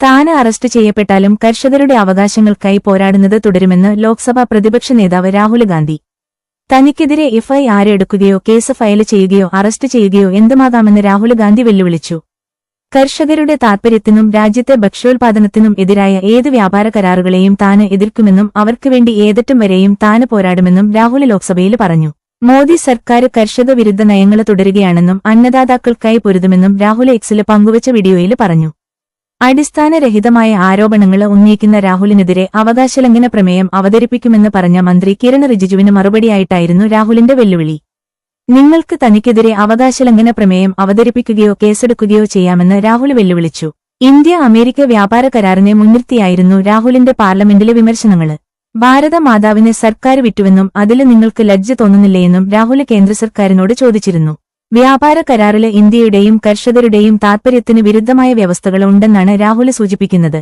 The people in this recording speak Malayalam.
താന് അറസ്റ്റ് ചെയ്യപ്പെട്ടാലും കർഷകരുടെ അവകാശങ്ങൾക്കായി പോരാടുന്നത് തുടരുമെന്ന് ലോക്സഭാ പ്രതിപക്ഷ നേതാവ് രാഹുൽ ഗാന്ധി. തനിക്കെതിരെ എഫ്ഐആർ എടുക്കുകയോ കേസ് ഫയൽ ചെയ്യുകയോ അറസ്റ്റ് ചെയ്യുകയോ എന്തുമാകാമെന്ന് രാഹുൽ ഗാന്ധി വെല്ലുവിളിച്ചു. കർഷകരുടെ താൽപര്യത്തിനും രാജ്യത്തെ ഭക്ഷ്യോൽപാദനത്തിനും എതിരായ ഏത് വ്യാപാര കരാറുകളെയും താന് എതിർക്കുമെന്നും അവർക്ക് വേണ്ടി ഏതറ്റം വരെയും താന് പോരാടുമെന്നും രാഹുൽ ലോക്സഭയിൽ പറഞ്ഞു. മോദി സർക്കാർ കർഷക വിരുദ്ധ നയങ്ങൾ തുടരുകയാണെന്നും അന്നദാതാക്കൾക്കായി പൊരുതുമെന്നും രാഹുൽ എക്സിൽ പങ്കുവച്ച വീഡിയോയിൽ പറഞ്ഞു. അടിസ്ഥാനരഹിതമായ ആരോപണങ്ങൾ ഉന്നയിക്കുന്ന രാഹുലിനെതിരെ അവകാശലംഘന പ്രമേയം അവതരിപ്പിക്കുമെന്ന് പറഞ്ഞ മന്ത്രി കിരൺ റിജിജുവിന് മറുപടിയായിട്ടായിരുന്നു രാഹുലിന്റെ വെല്ലുവിളി. നിങ്ങൾക്ക് തനിക്കെതിരെ അവകാശലംഘന പ്രമേയം അവതരിപ്പിക്കുകയോ കേസെടുക്കുകയോ ചെയ്യാമെന്ന് രാഹുൽ വെല്ലുവിളിച്ചു. ഇന്ത്യ അമേരിക്ക വ്യാപാര കരാറിനെ മുൻനിർത്തിയായിരുന്നു രാഹുലിന്റെ പാർലമെന്റിലെ വിമർശനങ്ങൾ ഭാരത മാതാവിനെ സർക്കാർ വിറ്റുവെന്നും അതിൽ നിങ്ങൾക്ക് ലജ്ജ തോന്നുന്നില്ലേയെന്നും രാഹുൽ കേന്ദ്ര സർക്കാരിനോട് ചോദിച്ചിരുന്നു. വ്യാപാര കരാറിൽ ഇന്ത്യയുടെയും കർഷകരുടെയും താൽപര്യത്തിന് വിരുദ്ധമായ വ്യവസ്ഥകൾ ഉണ്ടെന്നാണ് രാഹുൽ സൂചിപ്പിക്കുന്നത്.